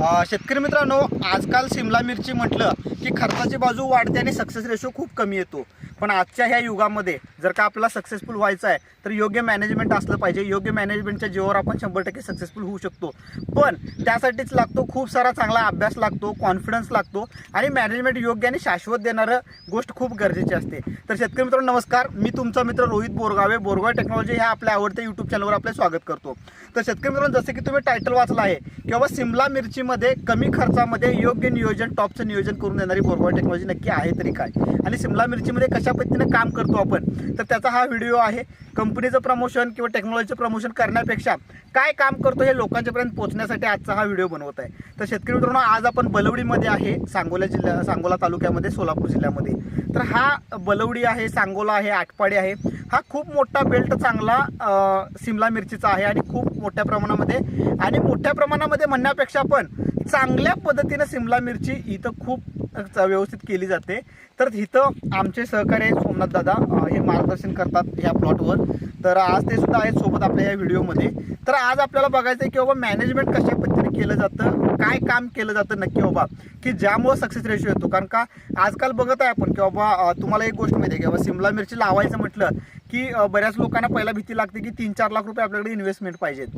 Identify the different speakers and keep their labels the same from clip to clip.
Speaker 1: शेतकरी मित्रांनो आजकाल शिमला मिरची म्हटलं की खर्चाची बाजू वाढते आणि सक्सेस रेशो खूप कमी येतो. पण आजच्या ह्या युगामध्ये जर का आपल्याला सक्सेसफुल व्हायचं आहे तर योग्य मॅनेजमेंट असलं पाहिजे. योग्य मॅनेजमेंटच्या जीवावर आपण शंभर टक्के सक्सेसफुल होऊ शकतो. पण त्यासाठीच लागतो खूप सारा चांगला अभ्यास लागतो कॉन्फिडन्स लागतो आणि मॅनेजमेंट योग्य आणि शाश्वत देणारं गोष्ट खूप गरजेची असते. तर शेतकरी मित्रांनो नमस्कार. मी तुमचा मित्र रोहित बोरगावे. बोरगाव टेक्नॉलॉजी ह्या आपल्या आवडत्या यूट्यूब चॅनलवर आपले स्वागत करतो. तर शेतकरी मित्रांनो जसं की तुम्ही टायटल वाचला आहे किंवा सिमला मिरचीमध्ये कमी खर्चामध्ये योग्य नियोजन टॉपचं नियोजन करून देणारी बोरगाव टेक्नॉलॉजी नक्की आहे तरी काय? आणि सिमला मिरचीमध्ये कशा पद्धतीने काम करतो आपण? तर त्याचा हा व्हिडिओ आहे. कंपनीचं प्रमोशन किंवा टेक्नॉलॉजीचं प्रमोशन करण्यापेक्षा काय काम करतो हे लोकांच्यापर्यंत पोहोचण्यासाठी आजचा हा व्हिडिओ बनवत आहे. तर शेतकरी मित्रांनो आज आपण बलवडीमध्ये आहे सांगोला जिल्ह्या सांगोला तालुक्यामध्ये सोलापूर जिल्ह्यामध्ये. तर हा बलवडी आहे सांगोला आहे आटपाडी आहे. हा खूप मोठा बेल्ट चांगला सिमला मिरचीचा आहे आणि खूप मोठ्या प्रमाणामध्ये. आणि मोठ्या प्रमाणामध्ये म्हणण्यापेक्षा पण चांगल्या पद्धतीनं सिमला मिरची इथं खूप व्यवस्थित केली जाते. तर इथं आमचे सहकारी सोमनाथ दादा हे मार्गदर्शन करतात ह्या प्लॉटवर. तर आज ते सुद्धा आहेत सोबत आपल्या या व्हिडिओमध्ये. तर आज आपल्याला बघायचं आहे की बाबा मॅनेजमेंट कशा पद्धतीने केलं जातं काय काम केलं जातं नक्की बाबा की ज्यामुळं सक्सेस रेशो येतो. कारण का आजकाल बघत आहे आपण की बाबा तुम्हाला एक गोष्ट माहिती आहे की बाबा सिमला मिरची लावायचं म्हटलं की बऱ्याच लोकांना पहिला भीती लागते की तीन चार लाख रुपये आपल्याकडे इन्व्हेस्टमेंट पाहिजेत.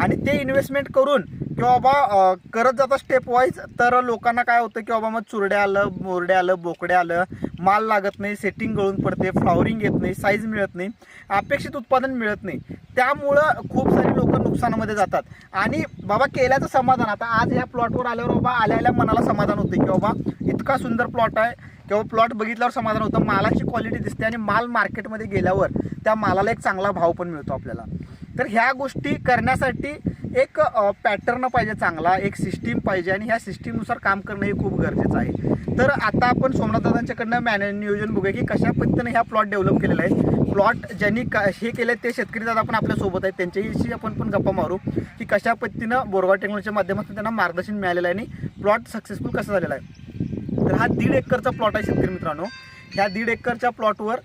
Speaker 1: आणि ते इन्व्हेस्टमेंट करून की बाबा करत जाता स्टेप वाईज तर लोकांना काय होतं की बाबा मग चुरड्या आलं मोरड्या आलं बोकड्या आलं माल लागत नाही सेटिंग गळून पडते फ्लॉवरिंग येत नाही साईज मिळत नाही अपेक्षित उत्पादन मिळत नाही. त्यामुळं खूप सारे लोक नुकसानामध्ये जातात. आणि बाबा केल्याचं समाधान. आता आज ह्या प्लॉटवर आल्यावर बाबा आल्या आल्या मनाला समाधान होते की बाबा इतका सुंदर प्लॉट आहे. किंवा प्लॉट बघितल्यावर समाधान होतं. मालाची क्वालिटी दिसते आणि माल मार्केटमध्ये गेल्यावर त्या मालाला एक चांगला भाव पण मिळतो आपल्याला. तर ह्या गोष्टी करण्यासाठी एक पॅटर्न पाहिजे चांगला एक सिस्टीम पाहिजे आणि ह्या सिस्टीमनुसार काम करणं हे खूप गरजेचं आहे. तर आता आपण सोमनाथदादांच्याकडनं मॅने नियोजन बघूया की कशा पद्धतीने ह्या प्लॉट डेव्हलप केलेला आहे प्लॉट ज्यांनी का हे केले ते शेतकरी दादा पण आपल्यासोबत आहेत. त्यांच्याशी आपण पण गप्पा मारू की कशा पद्धतीनं बोरगाव टेक्नॉलॉजीच्या माध्यमातून त्यांना मार्गदर्शन मिळालेलं आहे आणि प्लॉट सक्सेसफुल कसा झालेला आहे. तर हा दीड एकरचा प्लॉट आहे शेतकरी मित्रांनो. ह्या दीड एकरच्या प्लॉटवर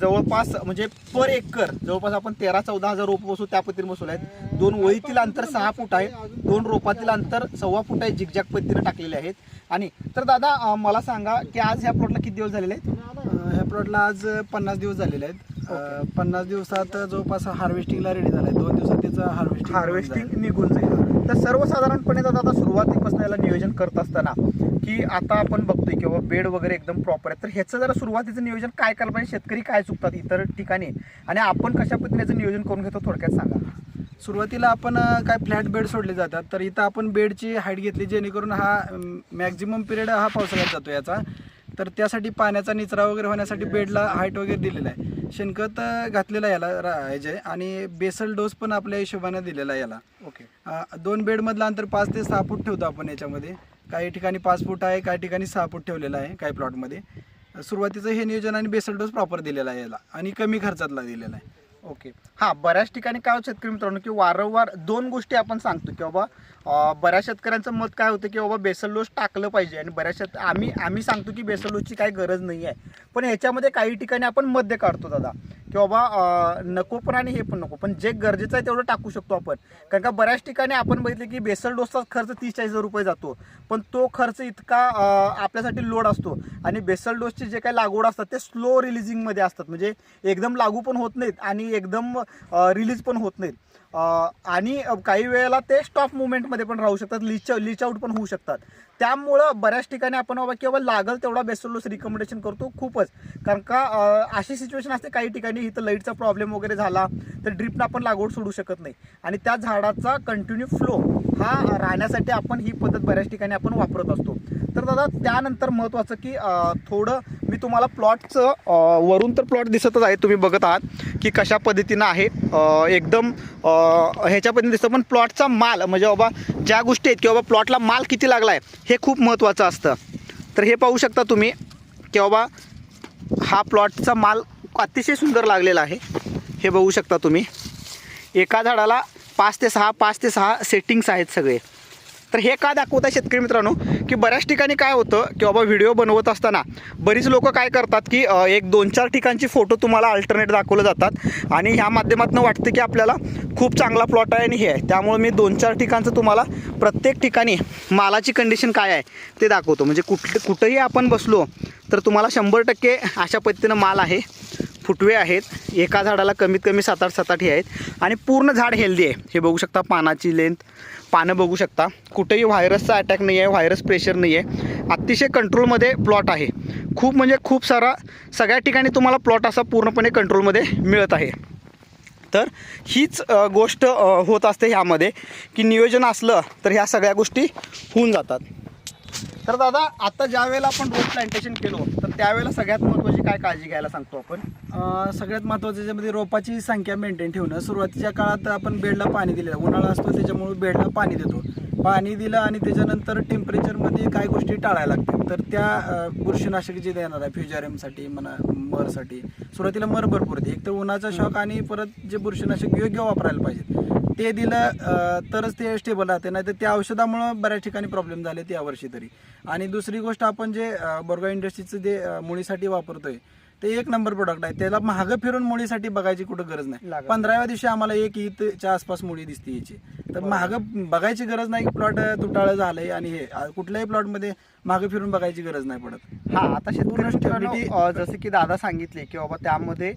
Speaker 1: जवळपास म्हणजे पर एकर जवळपास आपण तेरा चौदा हजार रोप बसू त्या पद्धतीने बसवले आहेत. दोन वळीतील अंतर सहा फूट आहे दोन रोपातील अंतर सव्वा फूट आहे झिकझॅक पद्धतीने टाकलेले आहेत. आणि तर दादा मला सांगा की आज ह्या प्लॉटला किती दिवस झालेले आहेत?
Speaker 2: ह्या प्लॉटला आज पन्नास दिवस झालेले आहेत. पन्नास दिवसात जवळपास हार्वेस्टिंगला रेडी झालाय. दोन दिवसात त्याचं हार्वेस्टिंग
Speaker 1: हार्वेस्टिंग निघून जाईल. तर सर्वसाधारणपणे दादा आता सुरुवातीपासून याला नियोजन करत असताना की आता आपण बघतोय की बाबा बेड वगैरे एकदम प्रॉपर आहे तर ह्याचं जरा सुरुवातीचं नियोजन काय करायला पाहिजे? शेतकरी काय चुकतात इतर ठिकाणी? आणि आपण कशा पद्धतीने नियोजन करून घेतो थोडक्यात सांगा.
Speaker 2: सुरुवातीला आपण काय फ्लॅट बेड सोडले जातात. तर इथं आपण बेडची हाईट घेतली जेणेकरून हा मॅक्झिमम पिरियड हा पावसाळ्यात जातो याचा. तर त्यासाठी पाण्याचा निचरा वगैरे होण्यासाठी बेडला हाईट वगैरे दिलेला आहे. शेणखत घातलेलं याला रा- ह्याचे आणि बेसल डोस पण आपल्या हिशोबाने दिलेला आहे याला.
Speaker 1: ओके
Speaker 2: दोन बेडमधलं अंतर पाच ते सहा फूट ठेवतो आपण याच्यामध्ये. काही ठिकाणी पाच फूट आहे काही ठिकाणी सहा फूट ठेवलेलं आहे काही प्लॉटमध्ये. सुरुवातीचं हे नियोजन आणि बेसल डोस प्रॉपर दिलेला आहे याला आणि कमी खर्चातला दिलेला आहे.
Speaker 1: ओके. हां बऱ्याच ठिकाणी काय होतं शेतकरी मित्रांनो की वारंवार दोन गोष्टी आपण सांगतो की बाबा बऱ्याच शेतकऱ्यांचं मत काय होतं की बाबा बेसल डोस टाकलं पाहिजे आणि बऱ्याच शेत आम्ही आम्ही सांगतो की बेसल डोसची काही गरज नाही आहे. पण ह्याच्यामध्ये काही ठिकाणी आपण मध्य काढतो दादा. की बाबा नको पण आणि हे पण नको. पण जे गरजेचं आहे तेवढं टाकू शकतो आपण. कारण का बऱ्याच ठिकाणी आपण बघितलं की बेसल डोसचा खर्च तीस चाळीस हजार रुपये जातो. पण तो खर्च इतका आपल्यासाठी लोड असतो. आणि बेसल डोसचे जे काही लागवड असतात ते स्लो रिलिजिंगमध्ये असतात. म्हणजे एकदम लागू पण होत नाहीत आणि एकदम रिलीज पण होत नाहीत. आणि काही वेळेला ते स्टॉप मुवमेंटमध्ये पण राहू शकतात लिच लिच आउट पण होऊ शकतात. त्यामुळं बऱ्याच ठिकाणी आपण बाबा किंवा लागल तेवढा बेसल रिकमेंडेशन करतो खूपच. कारण का अशी सिच्युएशन असते काही ठिकाणी इथं लाईटचा प्रॉब्लेम वगैरे झाला तर ड्रिपनं आपण लागवड सोडू शकत नाही. आणि त्या झाडाचा कंटिन्यू फ्लो हा राहण्यासाठी आपण ही पद्धत बऱ्याच ठिकाणी आपण वापरत असतो. तर दादा त्यानंतर महत्त्वाचं की थोडं मी तुम्हाला प्लॉटचं वरून तर प्लॉट दिसतच आहे तुम्ही बघत आहात की कशा पद्धतीनं आहे. एकदम ह्याच्या पद्धतीने दिसतं पण प्लॉटचा माल म्हणजे बाबा ज्या गोष्टी आहेत की बाबा प्लॉटला माल किती लागला आहे हे खूप महत्त्वाचं असतं. तर हे पाहू शकता तुम्ही की बाबा हा प्लॉटचा माल अतिशय सुंदर लागलेला आहे. हे बघू शकता तुम्ही. एका झाडाला पाच ते सहा पाच ते सहा सेटिंग्स आहेत सगळे. तर हे का दाखवत आहे शेतकरी मित्रांनो की बऱ्याच ठिकाणी काय होतं की बाबा व्हिडिओ बनवत असताना बरीच लोक काय करतात की एक दोन चार ठिकाणची फोटो तुम्हाला अल्टरनेट दाखवले जातात. आणि ह्या माध्यमातून वाटतं की आपल्याला खूप चांगला प्लॉट आहे आणि हे आहे. त्यामुळे मी दोन चार ठिकाणचं तुम्हाला प्रत्येक ठिकाणी मालाची कंडिशन काय आहे ते दाखवतो. म्हणजे कुठ कुठंही आपण बसलो तर तुम्हाला शंभर टक्के अशा पद्धतीनं माल आहे. फुटवे आहेत. एका झाडाला कमीत कमी सात आठ सात आठ हे आहेत. आणि पूर्ण झाड हेल्दी आहे. हे बघू शकता पानाची लेंथ पानं बघू शकता. कुठेही व्हायरसचा अटॅक नाही आहे व्हायरस प्रेशर नाही आहे अतिशय कंट्रोलमध्ये प्लॉट आहे. खूप म्हणजे खूप सारा सगळ्या ठिकाणी तुम्हाला प्लॉट असा पूर्णपणे कंट्रोलमध्ये मिळत आहे. तर हीच गोष्ट होत असते ह्यामध्ये. की नियोजन असलं तर ह्या सगळ्या गोष्टी होऊन जातात. तर दादा आता ज्या वेळेला आपण रोज प्लांटेशन केलो त्यावेळेला सगळ्यात महत्त्वाची काय काळजी घ्यायला सांगतो आपण?
Speaker 2: अं, सगळ्यात महत्त्वाचं त्याच्यामध्ये म्हणजे रोपाची संख्या मेंटेन ठेवणं. सुरुवातीच्या काळात आपण बेडला पाणी दिलेलं. उन्हाळा असतो त्याच्यामुळे बेडला पाणी देतो. पाणी दिलं आणि त्याच्यानंतर टेम्परेचरमध्ये काय गोष्टी टाळायला लागतात. तर त्या अं, बुरशीनाशक जे देणार आहे फ्युजारियमसाठी म्हणा मरसाठी. सुरुवातीला मर भरपूर येते एक तर उन्हाचा शॉक आणि परत जे बुरशीनाशक योग्य वापरायला पाहिजेत. ते दिलं तरच ते स्टेबल राहते. नाही तर त्या औषधामुळं बऱ्याच ठिकाणी प्रॉब्लेम झाले त्या वर्षी तरी. आणि दुसरी गोष्ट आपण जे बोरगा इंडस्ट्रीचं जे मुळीसाठी वापरतोय ते एक नंबर प्रोडक्ट आहे. त्याला महाग फिरून मुळीसाठी बघायची कुठं गरज नाही. पंधराव्या दिवशी आम्हाला एक ईदच्या आसपास मुळी दिसते याची. तर महाग बघायची गरज नाही प्लॉट तुटाळं झालंय आणि हे कुठल्याही प्लॉटमध्ये मागं फिरून बघायची गरज नाही पडत.
Speaker 1: हा आता शेतकरी जसं की दादा सांगितले की बाबा त्यामध्ये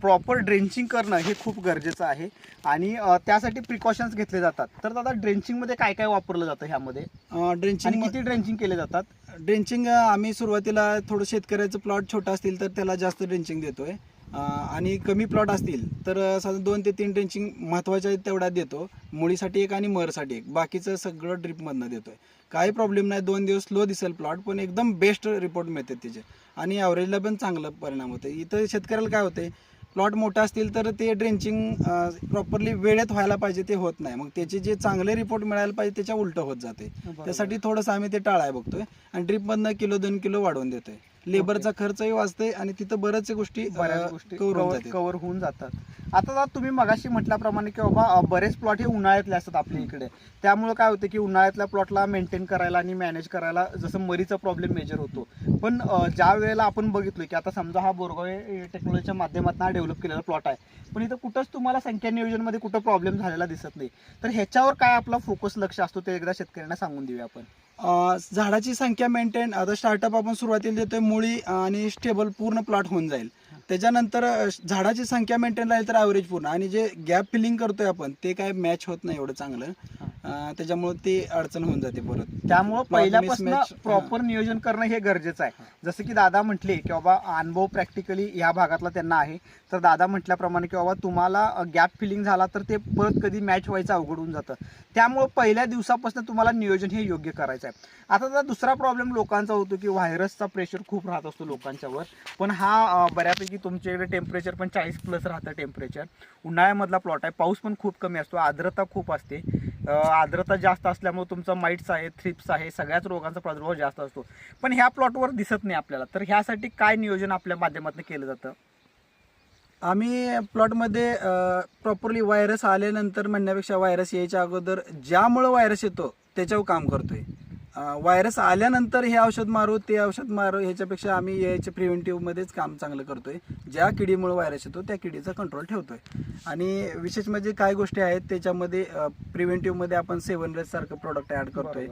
Speaker 1: प्रॉपर ड्रेंचिंग करणं हे खूप गरजेचं आहे. आणि त्यासाठी प्रिकॉशन्स घेतले जातात. तर दादा ड्रेंचिंगमध्ये काय काय वापरलं जातं ह्यामध्ये?
Speaker 2: ड्रेंचिंग
Speaker 1: किती ड्रेंचिंग केले जातात?
Speaker 2: ड्रेंचिंग आम्ही सुरुवातीला थोडं शेतकऱ्याचं प्लॉट छोटा असतील तर त्याला जास्त ड्रेंचिंग देतोय. आणि कमी प्लॉट असतील तर साधारण दोन ते तीन ड्रेंचिंग महत्त्वाच्या तेवढ्यात देतो. मुळीसाठी एक आणि मरसाठी एक. बाकीचं सगळं ड्रिपमधनं देतोय. काही प्रॉब्लेम नाही दोन दिवस स्लो दिसेल प्लॉट पण एकदम बेस्ट रिपोर्ट मिळतात त्याचे. आणि ॲव्हरेजला पण चांगलं परिणाम होते इथं शेतकऱ्याला काय होते प्लॉट मोठा असतील तर ते ड्रेंचिंग प्रॉपरली वेळेत व्हायला पाहिजे ते होत नाही. मग त्याचे जे चांगले रिपोर्ट मिळायला पाहिजे त्याच्या उलटं होत जाते त्यासाठी थोडंसं आम्ही ते टाळाय बघतोय. आणि ड्रीपमधनं किलो दोन किलो वाढवून देतोय. लेबरचा खर्चही वाचतोय आणि तिथं बऱ्याच गोष्टी
Speaker 1: बऱ्याच गोष्टी
Speaker 2: कव्हर होऊन जातात.
Speaker 1: आता दादा तुम्ही मगाशी म्हटल्याप्रमाणे की बाबा बरेच प्लॉट हे उन्हाळ्यातले असतात आपल्या इकडे. त्यामुळे काय होतं की उन्हाळ्यातल्या प्लॉटला मेंटेन करायला आणि मॅनेज करायला जसं मरीचा प्रॉब्लेम मेजर होतो. पण ज्या वेळेला आपण बघितलं की आता समजा हा बोरगाव टेक्नॉलॉजीच्या माध्यमातून हा डेव्हलप केलेला प्लॉट आहे. पण इथं कुठंच तुम्हाला संख्या नियोजनमध्ये कुठं प्रॉब्लेम झालेला दिसत नाही. तर ह्याच्यावर काय आपला फोकस लक्ष असतो ते एकदा शेतकऱ्यांना सांगून देऊया आपण.
Speaker 2: झाडाची संख्या मेंटेन आता स्टार्टअप आपण सुरुवातीला देतोय मुळी आणि स्टेबल पूर्ण प्लॉट होऊन जाईल. त्याच्यानंतर झाडाची संख्या मेंटेन राहील तर ॲव्हरेज पूर्ण. आणि जे गॅप फिलिंग करतोय आपण ते काय मॅच होत नाही एवढं चांगलं. त्याच्यामुळे ते अडचण होऊन जाते परत.
Speaker 1: त्यामुळं पहिल्यापासून प्रॉपर नियोजन करणं हे गरजेचं आहे. जसं की दादा म्हटले की बाबा अनुभव प्रॅक्टिकली या भागातला त्यांना आहे. तर दादा म्हटल्याप्रमाणे की बाबा तुम्हाला गॅप फिलिंग झाला तर ते परत कधी मॅच व्हायचं अवघड होऊन जातं. त्यामुळं पहिल्या दिवसापासून तुम्हाला नियोजन हे योग्य करायचं आहे आता दुसरा प्रॉब्लेम लोकांचा होतो की व्हायरसचा प्रेशर खूप राहत असतो लोकांच्यावर. पण हा बऱ्यापैकी तुमच्याकडे टेम्परेचर पण चाळीस प्लस राहतं टेम्परेचर उन्हाळ्यामधला प्लॉट आहे. पाऊस पण खूप कमी असतो. आर्द्रता खूप असते. आर्द्रता जास्त असल्यामुळे तुमचा माइट्स आहे थ्रिप्स आहे सगळ्याच रोगांचा प्रादुर्भाव जास्त असतो. पण ह्या प्लॉटवर दिसत नाही आपल्याला. तर ह्यासाठी काय नियोजन आपल्या माध्यमातून केलं जातं?
Speaker 2: आम्ही प्लॉटमध्ये प्रॉपरली व्हायरस आल्यानंतर म्हणण्यापेक्षा व्हायरस यायच्या अगोदर ज्यामुळं व्हायरस येतो त्याच्यावर काम करतोय. व्हायरस आल्यानंतर हे औषध मारू ते औषध मारू ह्याच्यापेक्षा आम्ही याच्या प्रिव्हेंटिव्हमध्येच काम चांगलं करतोय. ज्या किडीमुळे व्हायरस येतो त्या किडीचा कंट्रोल ठेवतोय. आणि विशेष म्हणजे काय गोष्टी आहेत त्याच्यामध्ये प्रिव्हेंटिव्हमध्ये आपण सेवन रेस सारखं प्रोडक्ट ऍड करतोय.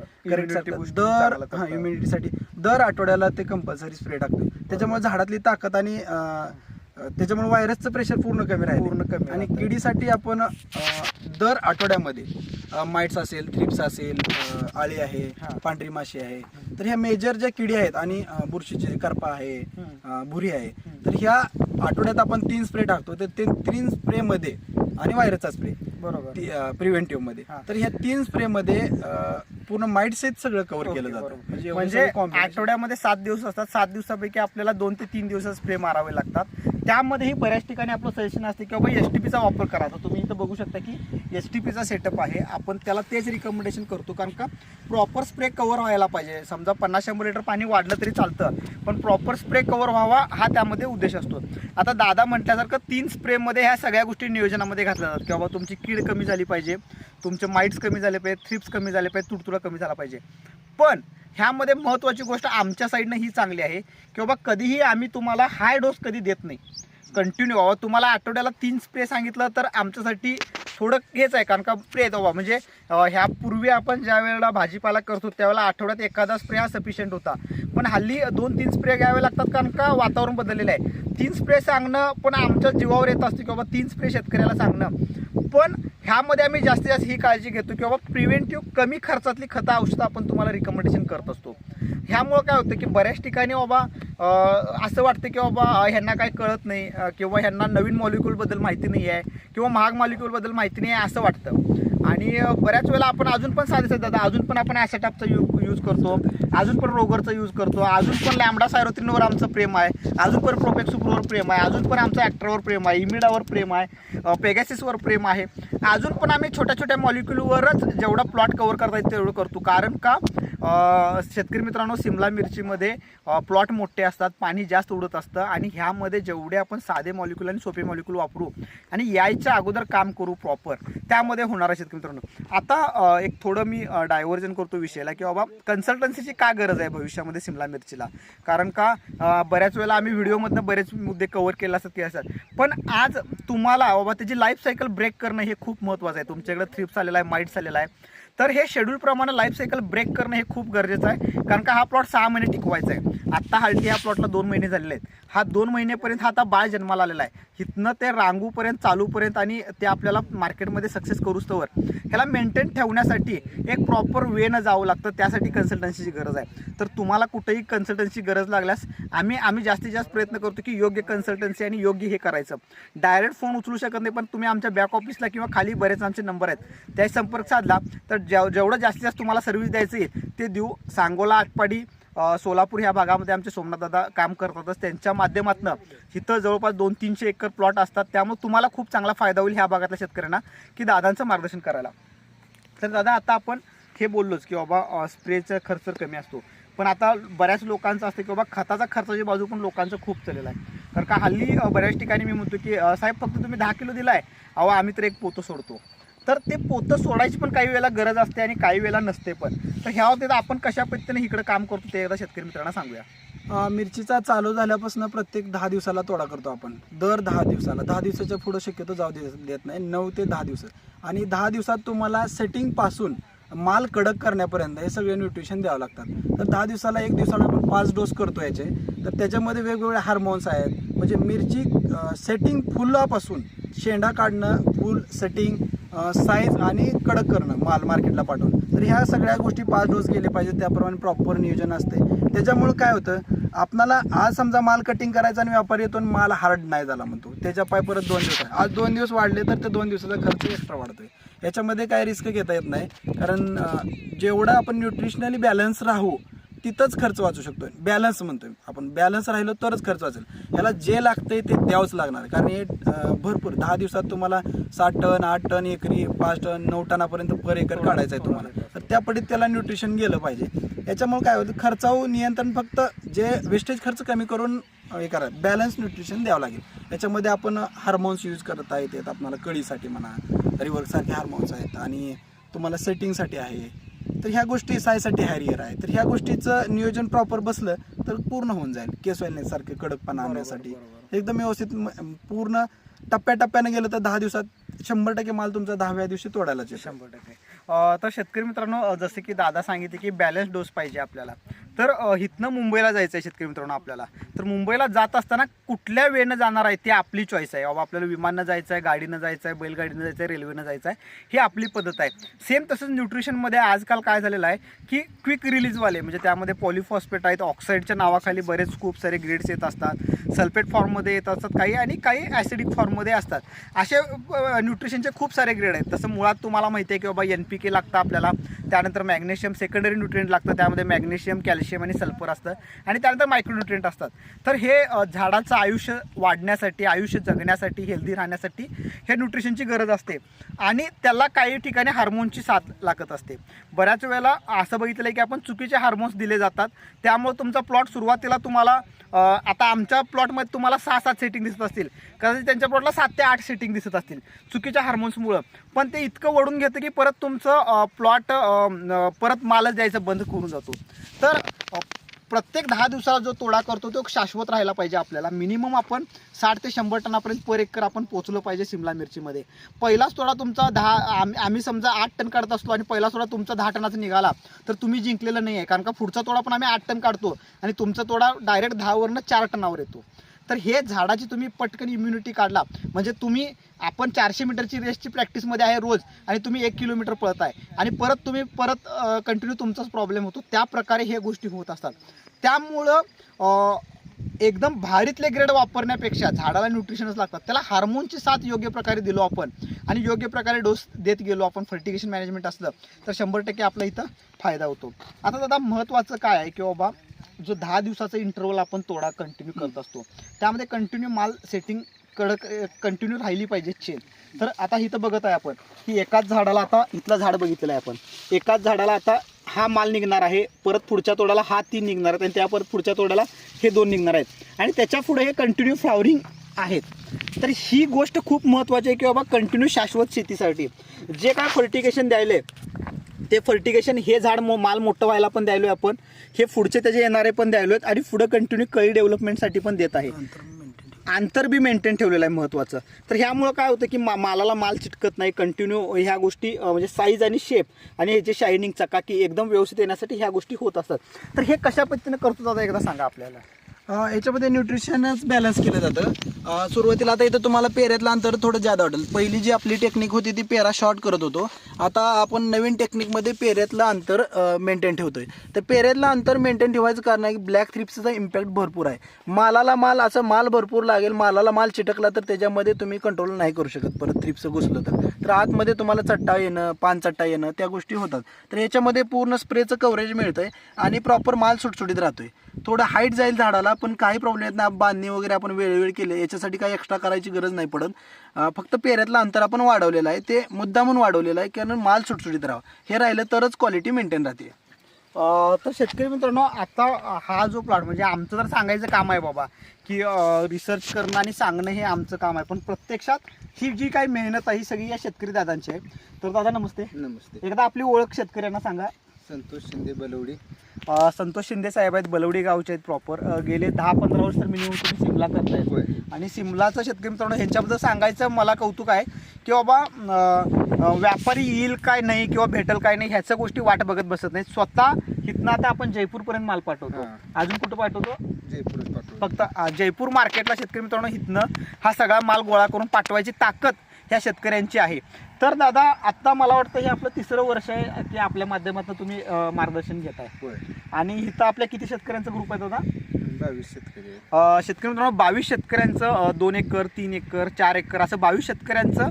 Speaker 2: दर. हा इम्युनिटीसाठी दर आठवड्याला ते कंपल्सरी स्प्रे टाकतोय. त्याच्यामुळे झाडातली ताकद आणि त्याच्यामुळे व्हायरसचं प्रेशर पूर्ण कमी राहील
Speaker 1: पूर्ण कमी
Speaker 2: आणि. किडीसाठी आपण दर आठवड्यामध्ये माइट्स असेल थ्रिप्स असेल आळी आहे. पांढरी माशी आहे तर ह्या मेजर ज्या किडी आहेत आणि बुरशीचे करपा आहे भुरी आहे तर ह्या आठवड्यात आपण तीन स्प्रे टाकतो तर ते तीन स्प्रे मध्ये आणि व्हायरसचा स्प्रे
Speaker 1: बरोबर. प्रिव्हेंटिव्हमध्ये.
Speaker 2: तर ह्या तीन स्प्रे मध्ये पूर्ण माइट सेट सगळं कव्हर केलं जातं.
Speaker 1: म्हणजे
Speaker 2: combination.
Speaker 1: आठवड्यामध्ये सात दिवस असतात सात दिवसापैकी आपल्याला दोन ते तीन दिवस स्प्रे मारावे लागतात. त्यामध्येही बऱ्याच ठिकाणी आपलं सजेशन असते की बाबा एस टी पीचा वापर करा. तर तुम्ही इथं बघू शकता की एस टी पीचा सेटअप आहे. आपण त्याला तेच रिकमेंडेशन करतो. कारण का प्रॉपर स्प्रे कवर व्हायला पाहिजे. समजा पन्नास शंभर लिटर पाणी वाढलं तरी चालतं. पण प्रॉपर स्प्रे कवर व्हावा हा त्यामध्ये उद्देश असतो. आता दादा म्हटल्यासारखं तीन स्प्रेमध्ये ह्या सगळ्या गोष्टी नियोजनामध्ये घातल्या जातात. की बाबा तुमची कीड कमी झाली पाहिजे. तुमचे माइट्स कमी झाले पाहिजे थ्रिप्स कमी झाले पाहिजे तुडतुडा कमी झाला पाहिजे. पण ह्यामध्ये महत्त्वाची गोष्ट आमच्या साईडनं ही चांगली आहे की बाबा कधीही आम्ही तुम्हाला हाय डोस कधी देत नाही. कंटिन्यू बाबा तुम्हाला आठवड्याला तीन स्प्रे सांगितलं तर आमच्यासाठी थोडं हेच आहे कारण का स्प्रे येतो बाबा म्हणजे ह्या पूर्वी आपण ज्या वेळेला भाजीपाला करतो त्यावेळेला आठवड्यात एखादा स्प्रे हा सफिशियंट होता. पण हल्ली दोन तीन स्प्रे घ्यावे लागतात कारण का वातावरण बदललेलं आहे. तीन स्प्रे सांगणं पण आमच्या जीवावर येत असतं की बाबा तीन स्प्रे शेतकऱ्याला सांगणं. पण ह्यामध्ये आम्ही जास्तीत जास्त ही काळजी घेतो की बाबा प्रिव्हेंटिव्ह कमी खर्चातली खतं औषधं आपण तुम्हाला रिकमेंडेशन करत असतो. ह्यामुळं काय होतं की बऱ्याच ठिकाणी बाबा असं वाटतं की बाबा ह्यांना काय कळत नाही किंवा ह्यांना नवीन मॉलिक्यूलबद्दल माहिती नाही आहे किंवा महाग मॉलिक्यूलबद्दल माहिती नाही असं वाटतं. आणि बऱ्याच वेळेला आपण अजून पण साधे साधे दादा अजून पण आपण ॲसेटॅपचा यू यूज करतो. अजून पण रोगरचा यूज करतो. अजून पण लॅमडा सायरोथिनवर आमचं प्रेम आहे. अजून पण प्रोपेक्सुप्रोवर प्रेम आहे. अजून पण आमचं ॲक्टरवर प्रेम आहे. इमिडावर प्रेम आहे. पेगॅसिसवर प्रेम आहे. अजून पण आम्ही छोट्या छोट्या मॉलिक्यूलवरच जेवढा प्लॉट कव्हर करता येईल तेवढं करतो. कारण का? शेतकरी मित्रांनो सिमला मिरचीमध्ये प्लॉट मोठे असतात पाणी जास्त उडत असतं आणि ह्यामध्ये जेवढे आपण साधे मॉलिक्यूल आणि सोपे मॉलिक्यूल वापरू आणि यायच्या अगोदर काम करू प्रॉपर त्यामध्ये होणार आहे शेतकरी मित्रांनो. आता एक थोडं मी डायव्हर्जन करतो विषयाला की बाबा कन्सल्टन्सीची का गरज आहे भविष्यामध्ये सिमला मिरचीला? कारण का बऱ्याच वेळेला आम्ही व्हिडिओमधनं बरेच मुद्दे कव्हर केले असतात की असतात. पण आज तुम्हाला बाबा त्याची लाईफ सायकल ब्रेक करणं हे खूप महत्त्वाचं आहे. तुमच्याकडे थ्रिप्स आलेला आहे माइट्स आलेला आहे. तर हे शेड्यूलप्रमाणे लाईफ सायकल ब्रेक करणं हे खूप गरजेचं आहे. कारण का हा प्लॉट सहा महिने टिकवायचा आहे. आत्ता हल्ली ह्या प्लॉटला दोन महिने झालेले आहेत. हा दोन महिनेपर्यंत हा आता बाळ जन्माला आलेला आहे. इथनं ते रांगूपर्यंत चालूपर्यंत आणि ते आपल्याला मार्केटमध्ये सक्सेस करूच तोवर. ह्याला मेंटेन ठेवण्यासाठी एक प्रॉपर वेनं जावं लागतं त्यासाठी कन्सल्टन्सीची गरज आहे. तर तुम्हाला कुठेही कन्सल्टन्सी गरज लागल्यास आम्ही आम्ही जास्तीत जास्त प्रयत्न करतो की योग्य कन्सल्टन्सी आणि योग्य हे करायचं. डायरेक्ट फोन उचलू शकत नाही पण तुम्ही आमच्या बॅक ऑफिसला किंवा खाली बरेच आमचे नंबर आहेत. त्याही संपर्क साधला तर जेव जेवढं जास्तीत जास्त तुम्हाला सर्व्हिस द्यायचं आहे ते देऊ. सांगोला आटपाडी सोलापूर ह्या भागामध्ये आमचे सोमनाथ दादा काम करतातच. त्यांच्या माध्यमातून इथं जवळपास दोन तीनशे एकर प्लॉट असतात. त्यामुळे तुम्हाला खूप चांगला फायदा होईल ह्या भागातल्या शेतकऱ्यांना की दादांचं मार्गदर्शन करायला. तर दादा आता आपण हे बोललोच की बाबा स्प्रेचा खर्च कमी असतो. पण आता बऱ्याच लोकांचं असतं की बाबा खताचा खर्चाची बाजू पण लोकांचं खूप चाललेला आहे. कारण का हल्ली बऱ्याच ठिकाणी मी म्हणतो की साहेब फक्त तुम्ही दहा किलो दिला आहे अहो आम्ही तर एक पोतं सोडतो. तर ते पोतं सोडायची पण काही वेळेला गरज असते आणि काही वेळेला नसते पण. तर ह्या बाबतीत आपण कशा पद्धतीने इकडे काम करतो ते एकदा शेतकरी मित्रांना सांगूया.
Speaker 2: मिरचीचा चालू झाल्यापासून प्रत्येक दहा दिवसाला तोडा करतो आपण. दर दहा दिवसाला. दहा दिवसाच्या पुढं शक्यतो जाऊ देत नाही. नऊ ते दहा दिवस. आणि दहा दिवसात तुम्हाला सेटिंगपासून माल कडक करण्यापर्यंत हे सगळे न्यूट्रिशन द्यावं लागतात. तर दहा दिवसाला एक दिवसाला आपण पाच डोस करतो याचे. तर त्याच्यामध्ये वेगवेगळे हार्मोन्स आहेत. म्हणजे मिरची सेटिंग फुलापासून शेंडा काढणं फुल सेटिंग साईज आणि कडक करणं माल मार्केटला पाठवून तर ह्या सगळ्या गोष्टी पाच डोस गेले पाहिजेत त्याप्रमाणे प्रॉपर नियोजन असते. त्याच्यामुळं काय होतं आपणाला आज समजा माल कटिंग करायचा आणि व्यापारी येतो आणि माल हार्ड नाही झाला म्हणतो. त्याच्या पाय परत दोन दिवस आहे. आज दोन दिवस वाढले तर ते दोन दिवसाचा खर्च एक्स्ट्रा वाढतोय. याच्यामध्ये काय रिस्क घेता येत नाही. कारण जेवढं आपण न्यूट्रिशनली बॅलन्स राहू तिथंच खर्च वाचू शकतो बॅलन्स म्हणतोय. आपण बॅलन्स राहिलो तरच खर्च वाचेल. ह्याला जे लागतंय ते द्यावंच लागणार. कारण हे भरपूर दहा दिवसात तुम्हाला सात टन आठ टन एकरी पाच टन नऊ टनापर्यंत पर एकर काढायचं आहे तुम्हाला. तर त्यापडीत त्याला न्यूट्रिशन गेलं पाहिजे. याच्यामुळे काय होतं? खर्चावर नियंत्रण फक्त जे वेस्टेज खर्च कमी करून हे करा. बॅलन्स न्यूट्रिशन द्यावं लागेल. याच्यामध्ये आपण हार्मोन्स यूज करता आहेत. आपल्याला कळीसाठी म्हणा रिवर्कसारखे हार्मोन्स आहेत आणि तुम्हाला सेटिंगसाठी आहे. तर ह्या गोष्टी सायसाठी हॅरियर आहे. तर ह्या गोष्टीचं नियोजन प्रॉपर बसलं तर पूर्ण होऊन जाईल. केस सारखे कडकपणा आणण्यासाठी. एकदम व्यवस्थित पूर्ण टप्प्याटप्प्याने गेलं तर दहा दिवसात शंभर टक्के माल तुमचा दहाव्या दिवशी तोडायलाच येतो.
Speaker 1: शंभर टक्के. तर शेतकरी मित्रांनो जसे की दादा सांगितले की बॅलन्स डोस पाहिजे आपल्याला. तर इथनं मुंबईला जायचं आहे शेतकरी मित्रांनो आपल्याला. तर मुंबईला जात असताना कुठल्या वेळनं जाणार आहे ती आपली चॉईस आहे. बाबा आपल्याला विमाननं जायचं आहे गाडीनं जायचं आहे बैलगाडीनं जायचं आहे रेल्वेनं जायचं आहे ही आपली पद्धत आहे. सेम तसंच न्यूट्रिशनमध्ये आजकाल काय झालेलं आहे की क्विक रिलीजवाले म्हणजे त्यामध्ये पॉलिफॉस्फेट आहेत ऑक्साईडच्या नावाखाली बरेच खूप सारे ग्रेड्स येत असतात. सल्फेट फॉर्ममध्ये येत असतात काही आणि काही ॲसिडिक फॉर्ममध्ये असतात. असे न्यूट्रिशनचे खूप सारे ग्रेड आहेत. तसं मुळात तुम्हाला माहिती आहे की बाबा एन पी के लागतं आपल्याला. त्यानंतर मॅग्नेशियम सेकंडरी न्यूट्रिएंट लागतं. त्यामध्ये मॅग्नेशियम कॅल्शियम आणि सल्फर असतं. आणि त्यानंतर मायक्रोन्युट्रियंट असतात. तर हे झाडाचं आयुष्य वाढण्यासाठी आयुष्य जगण्यासाठी हेल्दी राहण्यासाठी हे न्यूट्रिशनची गरज असते. आणि त्याला काही ठिकाणी हार्मोनची साथ लागत असते. बऱ्याच वेळेला असं बघितलं आहे की आपण चुकीचे हार्मोन्स दिले जातात. त्यामुळे तुमचा प्लॉट सुरुवातीला तुम्हाला आता आमच्या प्लॉटमध्ये तुम्हाला सहा सात सेटिंग दिसत असतील. कदाचित त्यांच्या प्लॉटला सात ते आठ सेटिंग दिसत असतील चुकीच्या हार्मोन्समुळं पण ते इतकं वळून घेतं की परत तुमचं प्लॉट परत मालच द्यायचं बंद करून जातो. तर प्रत्येक दहा दिवसाला जो तोडा करतो तो शाश्वत राहायला पाहिजे आपल्याला. मिनिमम आपण साठ ते शंभर टनापर्यंत पर एकर आपण पोचलो पाहिजे सिमला मिरचीमध्ये. पहिलाच तोडा तुमचा दहा आम्ही आम्ही समजा आठ टन काढत असतो आणि पहिला तोडा तुमचा दहा टनाचा निघाला तर तुम्ही जिंकलेलं नाही आहे कारण का पुढचा तोडा पण आम्ही आठ टन काढतो आणि तुमचा तोडा डायरेक्ट दहावरनं चार टनावर येतो. तर हे झाडाची तुम्ही पटकन इम्युनिटी काढला. म्हणजे तुम्ही आपण चारशे मीटरची रेसची प्रॅक्टिसमध्ये आहे रोज आणि तुम्ही एक किलोमीटर पळत आहे आणि परत तुम्ही परत कंटिन्यू तुमचाच प्रॉब्लेम होतो. त्या प्रकारे हे गोष्टी होत असतात. त्यामुळं एकदम भारीतले ग्रेड वापरण्यापेक्षा झाडाला न्यूट्रिशनच लागतात. त्याला हार्मोनची साथ योग्य प्रकारे दिलो आपण आणि योग्य प्रकारे डोस देत गेलो आपण फर्टिगेशन मॅनेजमेंट असलं तर शंभर टक्के आपला इथं फायदा होतो. आता दादा महत्त्वाचं काय आहे की बाबा जो दहा दिवसाचा इंटरवल आपण तोडा कंटिन्यू करत असतो. त्यामध्ये कंटिन्यू माल सेटिंग कडक कंटिन्यू राहिली पाहिजे चेन. तर आता इथं बघत आहे आपण की एकाच झाडाला आता इथलं झाड बघितलेलं आहे आपण. एकाच झाडाला आता हा माल निघणार आहे परत पुढच्या तोड्याला हा तीन निघणार आहेत आणि त्या परत पुढच्या तोड्याला हे दोन निघणार आहेत. आणि त्याच्या पुढे हे कंटिन्यू फ्लॉवरिंग आहेत. तर ही गोष्ट खूप महत्त्वाची आहे की बाबा कंटिन्यू शाश्वत शेतीसाठी. जे काय फर्टिगेशन द्यायले ते फर्टिगेशन हे झाड मो माल मोठं व्हायला पण द्यायलोय आपण. हे पुढचे त्याचे येणारे पण द्यायलोय आणि पुढे कंटिन्यू कळी डेव्हलपमेंटसाठी पण देत आहे. अंतर बी मेंटेन ठेवलेलं आहे महत्त्वाचं तर ह्यामुळं काय होतं की मा मालाला माल चिटकत नाही. कंटिन्यू ह्या गोष्टी म्हणजे साईज आणि शेप आणि ह्याची शायनिंग चकाकी एकदम व्यवस्थित येण्यासाठी ह्या गोष्टी होत असतात. तर हे कशा पद्धतीने करतो दादा एकदा सांगा आपल्याला.
Speaker 2: याच्यामध्ये न्यूट्रिशनच बॅलन्स केलं जातं. सुरुवातीला आता इथं तुम्हाला पेऱ्यातलं अंतर थोडं जादा वाटेल. पहिली जी आपली टेक्निक होती ती पेरा शॉर्ट करत होतो. आता आपण नवीन टेक्निकमध्ये पेऱ्यातलं अंतर मेंटेन ठेवतो आहे तर पेऱ्यातलं अंतर मेंटेन ठेवायचं कारण आहे की ब्लॅक थ्रिप्सचा इम्पॅक्ट भरपूर आहे. मालाला माल असं माल भरपूर लागेल मालाला माल चिटकला तर त्याच्यामध्ये तुम्ही कंट्रोल नाही करू शकत. परत थ्रिप्स घुसलं तर. तर आतमध्ये तुम्हाला चट्टा येणं पानचट्टा येणं त्या गोष्टी होतात. तर याच्यामध्ये पूर्ण स्प्रेचं कव्हरेज मिळतं आहे आणि प्रॉपर माल सुटसुटीत राहतो आहे थोडं हाईट जाईल झाडाला पण काही प्रॉब्लेम येत नाही. बांधणी वगैरे आपण वेळोवेळ केले याच्यासाठी काही एक्स्ट्रा करायची गरज नाही पडत. फक्त पेऱ्यातलं अंतर आपण वाढवलेलं आहे. ते मुद्दामून वाढवलेलं आहे कारण माल सुटसुटीत राहावं. हे राहिलं तरच क्वालिटी मेंटेन राहते.
Speaker 1: तर शेतकरी मित्रांनो आता हा जो प्लॉट म्हणजे आमचं जर सांगायचं काम आहे बाबा की रिसर्च करणं आणि सांगणं हे आमचं काम आहे. पण प्रत्यक्षात ही जी काही मेहनत आहे ही सगळी या शेतकरी दादांची आहे. तर दादा नमस्ते.
Speaker 3: नमस्ते.
Speaker 1: एकदा आपली ओळख शेतकऱ्यांना सांगा.
Speaker 3: संतोष शिंदे बलवडी.
Speaker 1: संतोष शिंदे साहेब आहेत बलवडी गावचे आहेत प्रॉपर गेले दहा पंधरा वर्ष तर मिनिमम तुम्ही सिमला करतायत आणि सिमलाचं शेतकरी मित्रांनो ह्यांच्याबद्दल सांगायचं मला कौतुक आहे की बाबा व्यापारी येईल काय नाही किंवा भेटेल काय नाही ह्याच्या गोष्टी वाट बघत बसत नाही स्वतः इथनं आता आपण जयपूरपर्यंत माल पाठवतो. अजून कुठं पाठवतो?
Speaker 3: पाठवलं
Speaker 1: फक्त जयपूर मार्केटला शेतकरी मित्रांनो इथनं हा सगळा माल गोळा करून पाठवायची ताकद ह्या शेतकऱ्यांची आहे. तर दादा आत्ता मला वाटतं हे आपलं तिसरं वर्ष आहे की आपल्या माध्यमातून तुम्ही मार्गदर्शन घेताय. आणि इथं आपल्या किती शेतकऱ्यांचा ग्रुप आहे दादा?
Speaker 3: बावीस शेतकरी आहेत.
Speaker 1: अ, शेतकरी मित्रांनो बावीस शेतकऱ्यांचं अ, दोन एकर तीन एकर चार एकर असं बावीस शेतकऱ्यांचं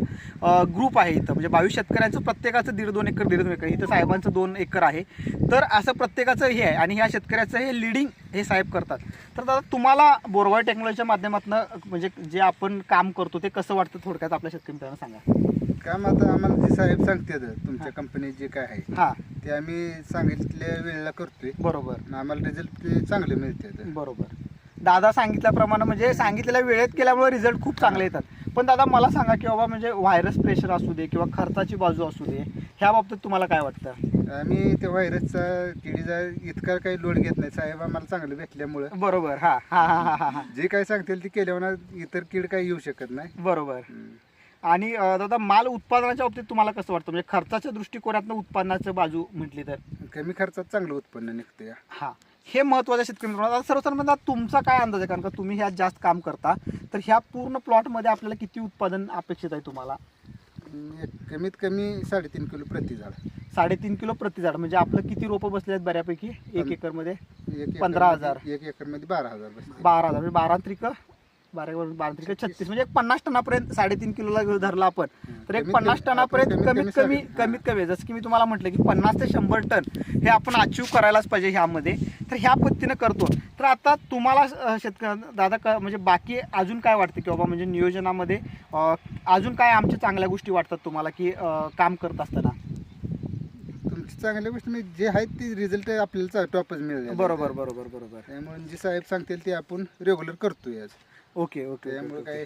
Speaker 1: ग्रुप आहे इथं. म्हणजे बावीस शेतकऱ्यांचं प्रत्येकाचं दीड दोन एकर दीड दोन एकर. इथं साहेबांचं दोन एकर आहे. तर असं प्रत्येकाचं हे आहे. आणि ह्या शेतकऱ्याचं हे लिडिंग हे साहेब करतात. तर दादा तुम्हाला बोरवाळ टेक्नॉलॉजीच्या माध्यमातून म्हणजे जे आपण काम करतो ते कसं वाटतं थोडक्यात आपल्या शेतकरी मित्रांना सांगा.
Speaker 3: काम आता आम्हाला जे साहेब सांगतात तुमच्या कंपनीत जे काय आहे
Speaker 1: हां.
Speaker 3: ते आम्ही सांगितल्या वेळेला करतोय.
Speaker 1: बरोबर.
Speaker 3: आणि आम्हाला रिझल्ट ते चांगले मिळतात.
Speaker 1: बरोबर. दादा सांगितल्याप्रमाणे म्हणजे सांगितलेल्या वेळेत केल्यामुळे रिझल्ट खूप चांगले येतात. पण दादा मला सांगा की बाबा म्हणजे व्हायरस प्रेशर असू दे किंवा खर्चाची बाजू असू दे ह्या बाबतीत तुम्हाला काय वाटतं?
Speaker 3: आम्ही त्या व्हायरसचा किडीचा इतका काही लोड घेत नाही. साहेब आम्हाला चांगलं भेटल्यामुळं.
Speaker 1: बरोबर. हा हा हा हा
Speaker 3: जे काय सांगतील ते केल्यावर इतर कीड काही येऊ शकत नाही.
Speaker 1: बरोबर. आणि दादा माल उत्पादनाच्या बाबतीत तुम्हाला कसं वाटतं? म्हणजे खर्चाच्या दृष्टिकोनातनं उत्पन्नाचं बाजू म्हटली तर?
Speaker 3: कमी खर्चात चांगलं उत्पन्न निघतं
Speaker 1: हा. हे महत्वाचं शेतकरी मित्रांनो. सर्वसाधारण तुमचा काय अंदाज आहे? कारण का तुम्ही ह्यात जास्त काम करता. तर ह्या पूर्ण प्लॉटमध्ये आपल्याला किती उत्पादन अपेक्षित आहे तुम्हाला?
Speaker 3: एक कमीत कमी साडेतीन किलो प्रति झाड.
Speaker 1: साडेतीन किलो प्रति झाड. म्हणजे आपलं किती रोपं बसले आहेत बऱ्यापैकी? एक एकरमध्ये?
Speaker 3: एक
Speaker 1: पंधरा
Speaker 3: एकरमध्ये-
Speaker 1: हजार.
Speaker 3: एक एकरमध्ये बारा हजार
Speaker 1: बारा हजार. म्हणजे बारा त्रिक बारा बारा छत्तीस म्हणजे एक पन्नास टनापर्यंत साडेतीन किलोला धरला आपण तर एक पन्नास टनापर्यंत
Speaker 3: कमीत कमी
Speaker 1: कमीत कमी. जसं की मी तुम्हाला म्हटलं की पन्नास ते शंभर टन हे आपण अचीव करायलाच पाहिजे ह्यामध्ये. तर ह्या पद्धतीनं करतो. तर आता तुम्हाला अं, शेतकरी दादा क- म्हणजे बाकी अजून काय वाटतं की बाबा म्हणजे नियोजनामध्ये अजून काय आमच्या चांगल्या गोष्टी वाटतात तुम्हाला की काम करत असताना?
Speaker 3: चांगल्या गोष्ट म्हणजे जे आहेत ती रिझल्ट आपल्याला टॉपच मिळेल
Speaker 1: बरोबर बरोबर बरोबर.
Speaker 3: त्यामुळे जे साहेब सांगतील ते आपण रेग्युलर करतोय आज.
Speaker 1: ओके ओके
Speaker 3: त्यामुळे काय.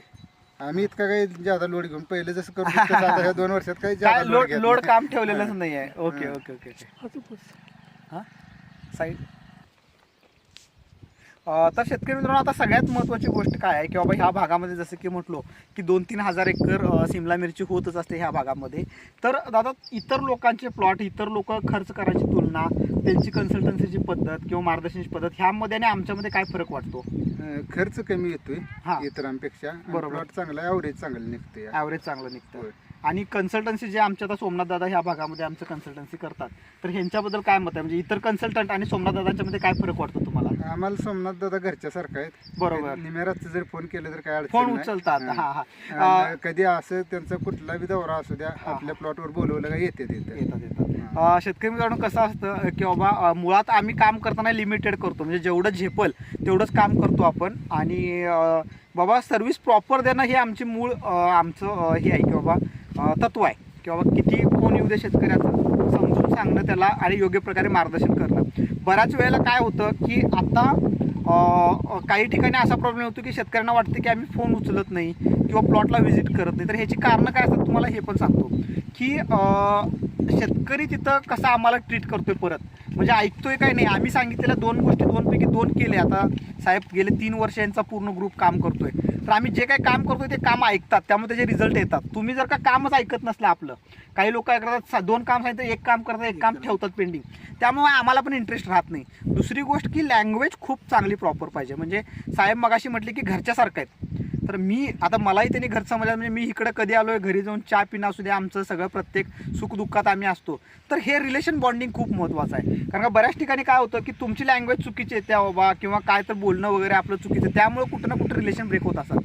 Speaker 3: आम्ही इतका काही जादा लोड घेऊन पहिले जसं तसं आता ह्या दोन वर्षात काही
Speaker 1: काय
Speaker 3: जादा
Speaker 1: लोड लोड. काम ठेवलेलंच नाही आहे ओके. ओके ओके ओके हां साईड तर शेतकरी मित्रांनो आता सगळ्यात महत्त्वाची गोष्ट काय आहे की बाबा ह्या भागामध्ये जसं की म्हटलो की दोन तीन हजार एकर सिमला मिरची होतच असते ह्या भागामध्ये. तर दादा इतर लोकांचे प्लॉट इतर लोक खर्च करायची तुलना त्यांची कन्सल्टन्सीची पद्धत किंवा मार्गदर्शनाची पद्धत ह्यामध्ये आणि आमच्यामध्ये काय फरक वाटतो?
Speaker 3: खर्च कमी येतोय
Speaker 1: हा.
Speaker 3: इतरांपेक्षा
Speaker 1: बरोबर.
Speaker 3: प्लॉट चांगला ॲव्हरेज चांगलं निघतोय.
Speaker 1: ॲव्हरेज चांगलं निघतं
Speaker 3: होय.
Speaker 1: आणि कन्सल्टन्सी जे आमच्या आता सोमनाथ दादा ह्या भागामध्ये आमचं कन्सल्टन्सी करतात. तर ह्यांच्याबद्दल काय मत आहे? म्हणजे इतर कन्सल्टंट आणि सोमनाथ दादांच्या मध्ये काय फरक वाटतो तुम्हाला?
Speaker 3: आम्हाला सोमनाथ दादा घरच्या सारखं आहेत.
Speaker 1: बरोबर.
Speaker 3: निमेराचं जर फोन केलं तर काय अडचण
Speaker 1: फोन
Speaker 3: नाही.
Speaker 1: उचलतात.
Speaker 3: हां.
Speaker 1: हा हा.
Speaker 3: आणि कधी असं त्यांचा कुठला बी दौरा असू द्या. आपल्या प्लॉटवर बोलवलं का येते तिथे
Speaker 1: येतात येतात. अं, शेतकरी मित्रांनो कसं असतं की बाबा अं, मुळात आम्ही काम करताना लिमिटेड करतो. म्हणजे जेवढं झेपल तेवढंच काम करतो आपण. आणि अं, बाबा सर्व्हिस प्रॉपर देणं हे आमची मूळ अं, आमचं अं, हे आहे की बाबा अं, तत्व आहे. की बाबा किती फोन येऊ दे शेतकऱ्याचं समजून सांगणं त्याला आणि योग्य प्रकारे मार्गदर्शन करणं. बऱ्याच वेळेला काय होतं की आता काही ठिकाणी असा प्रॉब्लेम होतो की शेतकऱ्यांना वाटते की आम्ही फोन उचलत नाही किंवा प्लॉटला व्हिजिट करत नाही. तर ह्याची कारणं काय असतात? तुम्हाला हे पण सांगतो. की शेतकरी तिथं कसा आम्हाला ट्रीट करतोय परत? म्हणजे ऐकतोय काय नाही? आम्ही सांगितलेल्या दोन गोष्टी दोनपैकी दोन केले. आता साहेब गेले तीन वर्ष यांचा पूर्ण ग्रुप काम करतोय. तर आम्ही जे काही काम करतोय ते काम ऐकतात. त्यामुळे त्याचे रिझल्ट येतात. तुम्ही जर का कामच ऐकत नसलं आपलं काही लोक काय करतात सा- दोन काम सांगितलं एक काम करतात एक काम ठेवतात पेंडिंग त्यामुळे आम्हाला पण इंटरेस्ट राहत नाही. दुसरी गोष्ट की लँग्वेज खूप चांगली प्रॉपर पाहिजे. म्हणजे साहेब मगाशी म्हटले की घरच्यासारखं आहेत. तर मी आता मलाही त्यांनी घर समजलं म्हणजे मी इकडे कधी आलोय घरी जाऊन चहा पिणं असू दे आमचं सगळं प्रत्येक सुखदुःखात आम्ही असतो. तर हे रिलेशन बॉन्डिंग खूप महत्त्वाचं आहे. कारण का बऱ्याच ठिकाणी काय होतं की तुमची लँग्वेज चुकीची येते बाबा किंवा काय तर बोलणं वगैरे आपलं चुकीचं आहे. त्यामुळे कुठं ना कुठं रिलेशन ब्रेक होत असतात.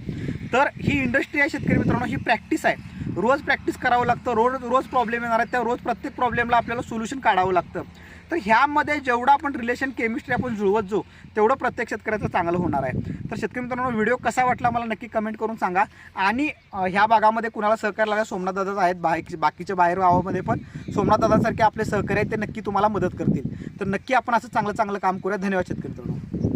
Speaker 1: तर ही इंडस्ट्री आहे शेतकरी मित्रांनो ही प्रॅक्टिस आहे. रोज प्रॅक्टिस करावं लागतं रोज रोज प्रॉब्लेम येणार आहे त्या रोज प्रत्येक प्रॉब्लेमला आपल्याला सोल्युशन काढावं लागतं. तर ह्यामध्ये जेवढं आपण रिलेशन केमिस्ट्री आपण जुळवत जाऊ तेवढं प्रत्येक शेतकऱ्याचं चांगलं होणार आहे. तर शेतकरी मित्रांनो व्हिडिओ कसा वाटला मला नक्की कमेंट करून सांगा. आणि ह्या भागामध्ये कुणाला सहकार्य लागला सोमनाथ दादाच आहेत बाहेर बाकीच्या बाहेर गावामध्ये पण. सोमनाथ दादासारखे आपले सहकारी आहेत ते नक्की तुम्हाला मदत करतील. तर नक्की आपण असं चांगलं चांगलं काम करूया. धन्यवाद शेतकरी मित्रांनो.